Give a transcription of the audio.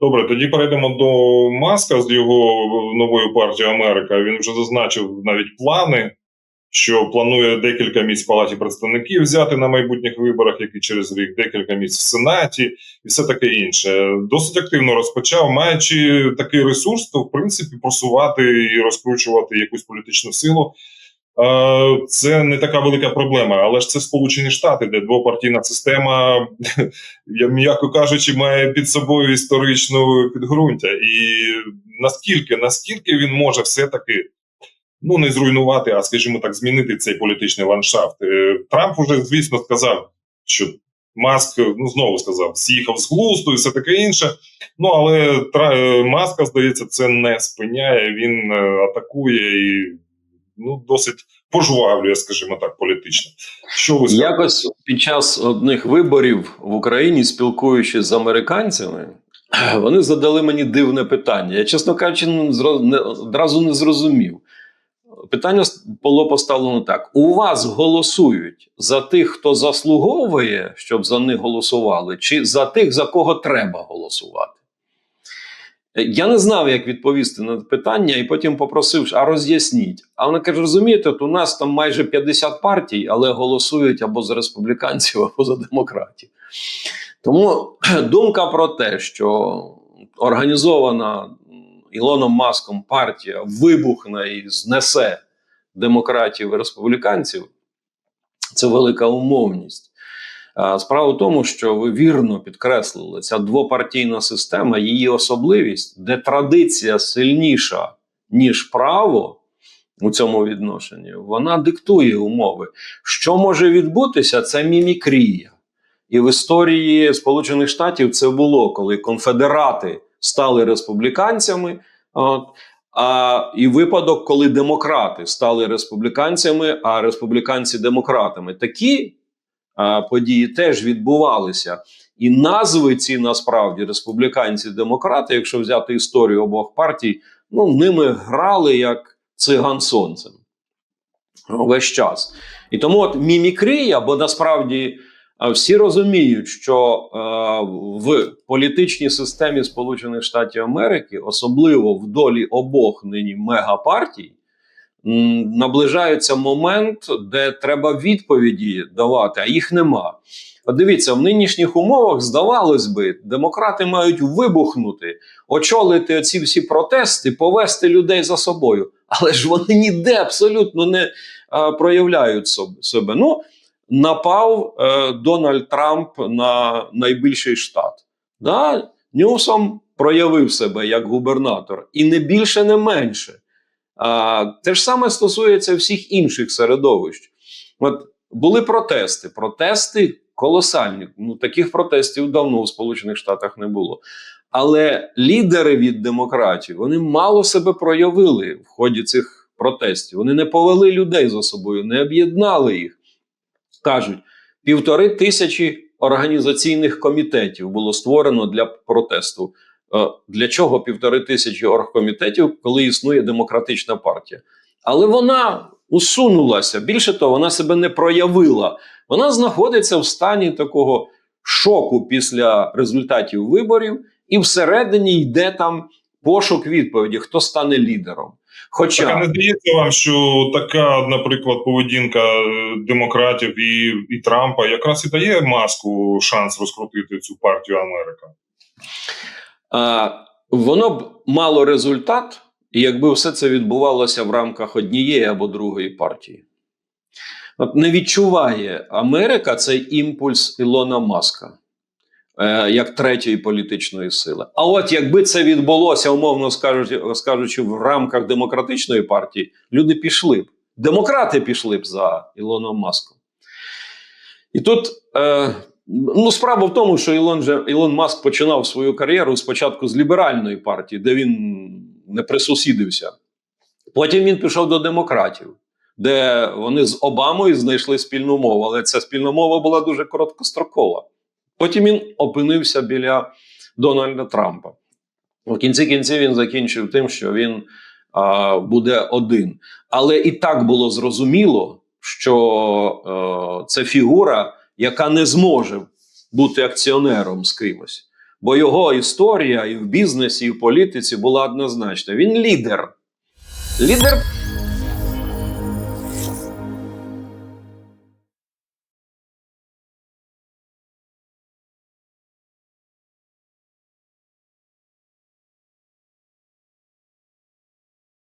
Добре, тоді перейдемо до Маска з його новою партією Америка. Він вже зазначив навіть плани, що планує декілька місць в палаті представників взяти на майбутніх виборах, які через рік, декілька місць в Сенаті і все таке інше. Досить активно розпочав, маючи такий ресурс, то в принципі просувати і розкручувати якусь політичну силу. Е, Це не така велика проблема, але ж це Сполучені Штати, де двопартійна система, м'яко кажучи, має під собою історичну підґрунтя. І наскільки, наскільки він може все-таки ну не зруйнувати, а скажімо так, змінити цей політичний ландшафт. Е, Трамп уже, звісно, сказав, що Маск ну знову сказав, з'їхав з глузду і все таке інше. Ну але е, Маска, здається, це не спиняє. Він атакує і ну досить пожвавлює, скажімо так, політично. Що ви скажете? Якось під час одних виборів в Україні, спілкуючись з американцями, вони задали мені дивне питання. Я, чесно кажучи, не одразу не зрозумів. Питання було поставлено так: у вас голосують за тих, хто заслуговує, щоб за них голосували, чи за тих, за кого треба голосувати? Е, Я не знав, як відповісти на питання, і потім попросив, а роз'ясніть. А вона каже: розумієте, от у нас там майже 50 партій, але голосують або за республіканців, або за демократів. Тому думка про те, що організована Ілоном Маском партія вибухне і знесе демократів і республіканців, це велика умовність. Справа в тому, що ви вірно підкреслили, ця двопартійна система, її особливість, де традиція сильніша, ніж право у цьому відношенні, вона диктує умови. Що може відбутися, це мімікрія. І в історії Сполучених Штатів це було, коли конфедерати стали республіканцями. От, а, і випадок, коли демократи стали республіканцями, а республіканці демократами. Такі події теж відбувалися. І назви ці насправді республіканці-демократи, якщо взяти історію обох партій, ну ними грали як циган сонцем весь час. І тому от мімікрія, бо насправді всі розуміють, що е, в політичній системі Сполучених Штатів Америки, особливо в долі обох нині мегапартій, наближається момент, де треба відповіді давати, а їх нема. От дивіться, в нинішніх умовах здавалось би, демократи мають вибухнути, очолити ці всі протести, повести людей за собою. Але ж вони ніде абсолютно не е, проявляють себе. Ну, напав е, Дональд Трамп на найбільший штат. Да? Ньюсом проявив себе як губернатор, і не більше, не менше. Те ж саме стосується всіх інших середовищ. От були протести. Протести колосальні. Ну, таких протестів давно в Сполучених Штатах не було. Але лідери від демократів вони мало себе проявили в ході цих протестів. Вони не повели людей за собою, не об'єднали їх. Кажуть, півтори тисячі організаційних комітетів було створено для протесту. Е, Для чого півтори тисячі оргкомітетів, коли існує демократична партія? Але вона усунулася. Більше того, вона себе не проявила. Вона знаходиться в стані такого шоку після результатів виборів, і всередині йде там пошук відповіді, хто стане лідером. Хоча Так, не здається вам, що така, наприклад, поведінка е, демократів і, і Трампа якраз і дає маску шанс розкрутити цю партію Америка? Воно б мало результат, якби все це відбувалося в рамках однієї або другої партії. От не відчуває Америка цей імпульс Ілона Маска е, як третьої політичної сили. А от якби це відбулося, умовно скажучи, скажучи, в рамках демократичної партії, люди пішли б. Демократи пішли б за Ілоном Маском. І тут е, ну, справа в тому, що Ілон, же, Ілон Маск починав свою кар'єру спочатку з ліберальної партії, де він не присусідився. Потім він пішов до демократів, де вони з Обамою знайшли спільну мову, але ця спільна мова була дуже короткострокова. Потім він опинився біля Дональда Трампа. В кінці кінців він закінчив тим, що він а, буде один. Але і так було зрозуміло, що е, це фігура, яка не зможе бути акціонером з кимось. Бо його історія і в бізнесі, і в політиці була однозначна. Він лідер. Лідер